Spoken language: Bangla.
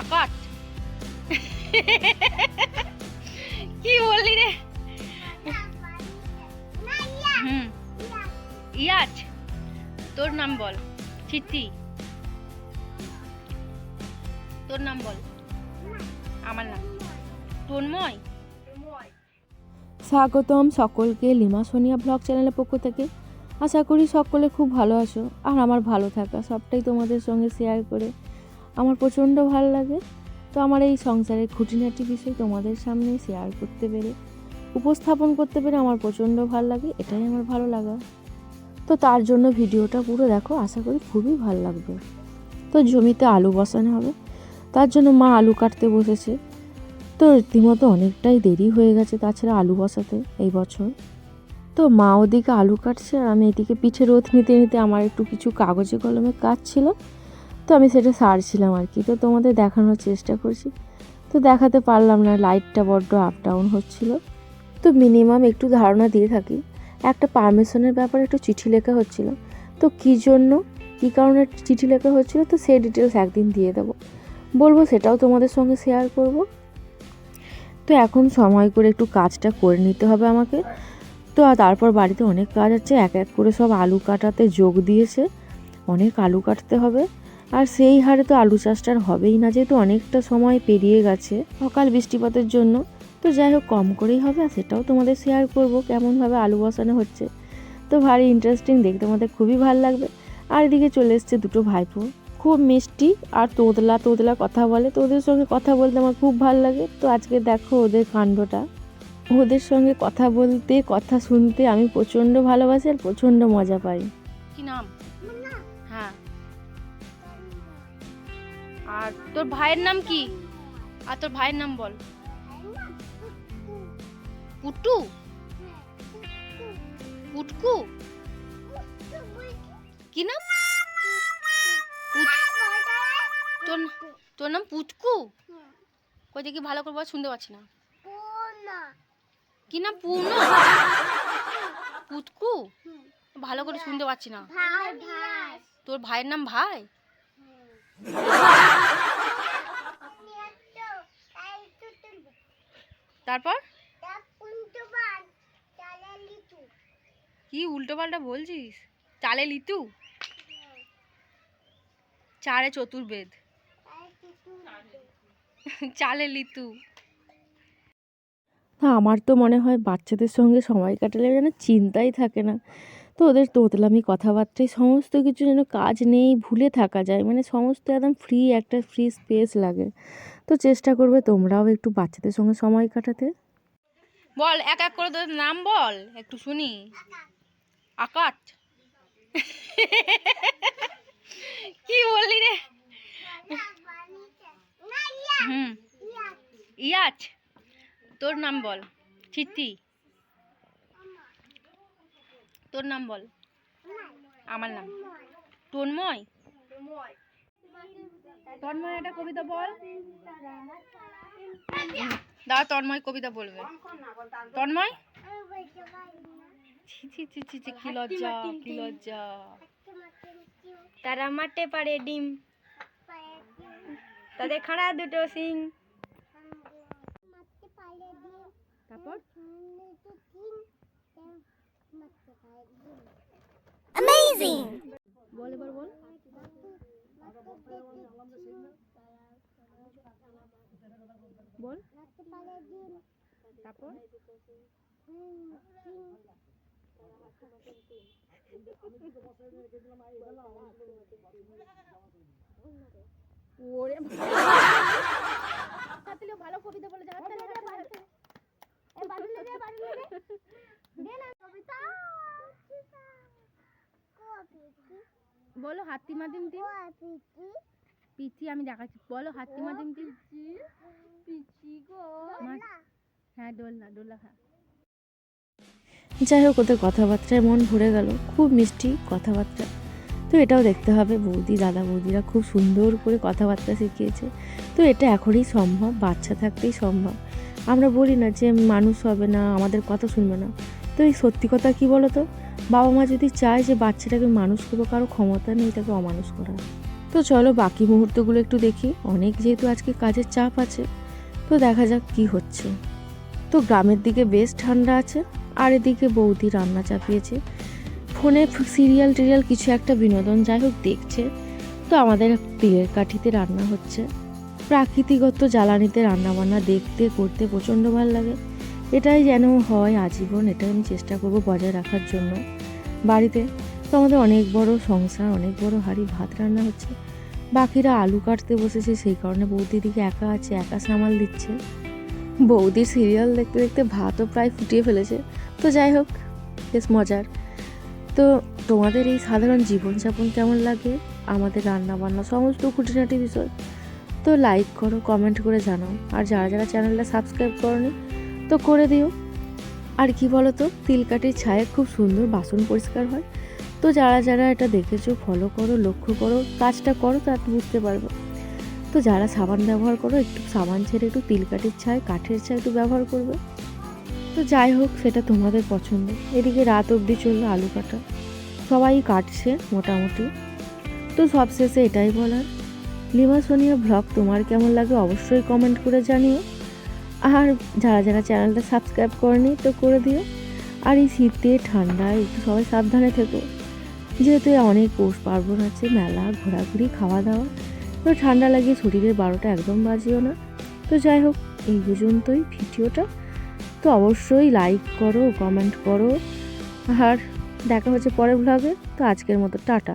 আকাশ কি বললি রে? হুম। ইয়াজ তোর নাম বল, চিত্তি। তোর নাম বল। আমার নাম। তন্ময়। স্বাগতম সকলকে লিমা সোনিয়া ব্লগ চ্যানেলের পক্ষ থেকে। আশা করি সকলে খুব ভালো আছো, আর আমার ভালো থাকা, সবটাই তোমাদের সঙ্গে শেয়ার করে। আমার প্রচণ্ড ভালো লাগে। তো আমার এই সংসারের খুঁটিনাটি বিষয় তোমাদের সামনে শেয়ার করতে পেরে, উপস্থাপন করতে পেরে আমার প্রচণ্ড ভালো লাগে, এটাই আমার ভালো লাগা। তো তার জন্য ভিডিওটা পুরো দেখো, আশা করি খুবই ভালো লাগবে। তো জমিতে আলু বসানো হবে, তার জন্য মা আলু কাটতে বসেছে। তো রীতিমতো অনেকটাই দেরি হয়ে গেছে তাছাড়া আলু বসাতে এই বছর। তো মা ওদিকে আলু কাটছে আর আমি এদিকে পিঠে রোদ নিতে নিতে আমার একটু কিছু কাগজে কলমে কাজ ছিল। তো আমি সেটা সারছিলাম আর কি। তো তোমাদের দেখানোর চেষ্টা করছি। তো দেখাতে পারলাম না লাইটটা বড্ড আপ ডাউন হচ্ছিল। তো মিনিমাম একটু ধারণা দিয়ে থাকি। একটা পারমিশনের ব্যাপারে একটু চিঠি লেখা হচ্ছিল। তো কী জন্য, কী কারণে চিঠি লেখা হচ্ছিল, তো সেই ডিটেলস একদিন দিয়ে দেবো। বলব সেটাও তোমাদের সঙ্গে শেয়ার করব। তো এখন সময় করে একটু কাজটা করে নিতে হবে আমাকে। তো আর তারপর বাড়িতে অনেক কাজ আছে, এক এক করে সব আলু কাটাতে যোগ দিয়েছে। অনেক আলু কাটতে হবে। আর সেই হারে তো আলু চাষটা আর হবেই না যেহেতু অনেকটা সময় পেরিয়ে গেছে সকাল বৃষ্টিপাতের জন্য। তো যাই হোক কম করেই হবে আর সেটাও তোমাদের শেয়ার করব কেমনভাবে আলু বসানো হচ্ছে। তো ভারী ইন্টারেস্টিং দেখতে আমাদের খুবই ভালো লাগবে। আর এদিকে চলে এসছে দুটো ভাইপো। খুব মিষ্টি আর তোতলা তোতলা কথা বলে। তো ওদের সঙ্গে কথা বলতে আমার খুব ভালো লাগে। তো আজকে দেখো ওদের কাণ্ডটা। ওদের সঙ্গে কথা বলতে কথা শুনতে আমি প্রচণ্ড ভালোবাসি আর প্রচণ্ড মজা পাই। কি নাম? হ্যাঁ। আর তোর ভাইয়ের নাম কি? আর তোর ভাইয়ের নাম বল। পুটু পুটকু কি নাম? তোর তোর নাম পুটকু কই দেখি ভালো করে বল, শুনতে পাচ্ছি না। কি নাম পূর্ণ? পুটকু ভালো করে শুনতে পাচ্ছি না। তোর ভাইয়ের নাম ভাই? তারপর? কি উল্টো পাল্টা বলছিস? চালে লিতু চারে চতুর্বেদ। চালে লিতু না, আমার তো মনে হয় বাচ্চাদের সঙ্গে সময় কাটালে যেন চিন্তাই থাকে না। তো ওদের তোতলামি কথাবার্তায় সমস্ত কিছু যেন কাজ নেই, ভুলে থাকা যায়। মানে সমস্ত একদম ফ্রি একটা ফ্রি স্পেস লাগে। তো চেষ্টা করবে তোমরাও একটু বাচ্চাদের সঙ্গে সময় কাটাতে। বল, এক এক করে তোদের নাম বল, একটু শুনি। আকাশ কি বললি রে? হুম। ইয়াজ তোর নাম বল, চিত্তি। তোর নাম বল। আমার নাম। তন্ময়। তন্ময়? একটা কবিতা বল। দাদা তন্ময় কবিতা বলবে। তন্ময়? ছি ছি ছি ছি ছি, কি লজ্জা কি লজ্জা। তারা মাঠে পারে ডিম। তাদের খাড়া দুটো সিং বল এবার বল। বল। তারপর? ওরে ভালো কবিতা বলে যাচ্ছে বলো হাতিমা দিম দিম পিচি। আমি দেখাচ্ছি। বলো হাতিমা দিম দিম মা- হ্যাঁ দোলনা দোলা হ্যাঁ যাই হোক ওদের কথাবার্তায় মন ভরে গেল। খুব মিষ্টি কথাবার্তা। তো এটাও দেখতে হবে বৌদি দাদা বৌদিরা খুব সুন্দর করে কথাবার্তা শিখিয়েছে। তো এটা এখনই সম্ভব বাচ্চা থাকতেই সম্ভব। আমরা বলি না যে মানুষ হবে না আমাদের কথা শুনবে না। তো এই সত্যি কথা কী বলো তো বাবা মা যদি চায় যে বাচ্চাটাকে মানুষ করব, কারও ক্ষমতা নেই তাকে অমানুষ করার তো চলো বাকি মুহূর্তগুলো একটু দেখি। অনেক যেহেতু আজকে কাজের চাপ আছে, তো দেখা যাক কি হচ্ছে। তো গ্রামের দিকে বেশ ঠান্ডা আছে, আর এদিকে বৌদি রান্না চাপিয়েছে। ফোনে সিরিয়াল টিরিয়াল কিছু একটা বিনোদন যাই হোক দেখছে। তো আমাদের তিলের কাঠিতে রান্না হচ্ছে। প্রাকৃতিগত জ্বালানিতে রান্না বান্না দেখতে, করতে প্রচণ্ড ভালো লাগে। এটাই যেন হয় আজীবন, এটাই আমি চেষ্টা করব বজায় রাখার জন্য। বাড়িতে। তো আমাদের অনেক বড় সংসার, অনেক বড় হাঁড়ি, ভাত রান্না হচ্ছে। বাকিরা আলু কাটতে বসেছে, সেই কারণে বৌদি দিকে একা আছে, একা সামাল দিচ্ছে। বৌদির সিরিয়াল দেখতে দেখতে ভাতও প্রায় ফুটিয়ে ফেলেছে। তো যাই হোক, বেশ মজার। তো তোমাদের এই সাধারণ জীবনযাপন কেমন লাগে? আমাদের রান্না বান্না সমস্ত খুঁটিনাটি বিষয়। তো লাইক করো কমেন্ট করে জানাও। আর যারা যারা চ্যানেলটা সাবস্ক্রাইব করনি, তো করে দিও। আর কি বলো তো তিলকাটির ছায়ে খুব সুন্দর বাসন পরিষ্কার হয়। তো যারা যারা এটা দেখেছ ফলো করো, লক্ষ্য করো, কাজটা করো তা বুঝতে পারবে। তো যারা সাবান ব্যবহার করো, একটু সাবান ছেড়ে একটু তিলকাঠির ছায়, কাঠের ছায় একটু ব্যবহার করবে। তো যাই হোক, সেটা তোমাদের পছন্দ। এদিকে রাত অবধি চলল আলু কাটা। সবাই কাটছে মোটামুটি। তো সবশেষে এটাই বলার। লিমা সোনিয়া ব্লগ তোমার কেমন লাগে অবশ্যই কমেন্ট করে জানিও। আর যারা যারা চ্যানেলটা সাবস্ক্রাইব করেনি, তো করে দিও। আর এই শীতে, ঠান্ডায় একটু সবাই সাবধানে থেকো। যেহেতু অনেক পৌষ পার্বণ আছে, মেলা, ঘোরাঘুরি খাওয়া দাওয়া তো ঠান্ডা লাগিয়ে শরীরের বারোটা একদম বাজিও না। তো যাই হোক, এই পর্যন্তই ভিডিওটা। তো অবশ্যই লাইক করো কমেন্ট করো। আর দেখা হচ্ছে পরের ব্লগে তো আজকের মতো, টাটা।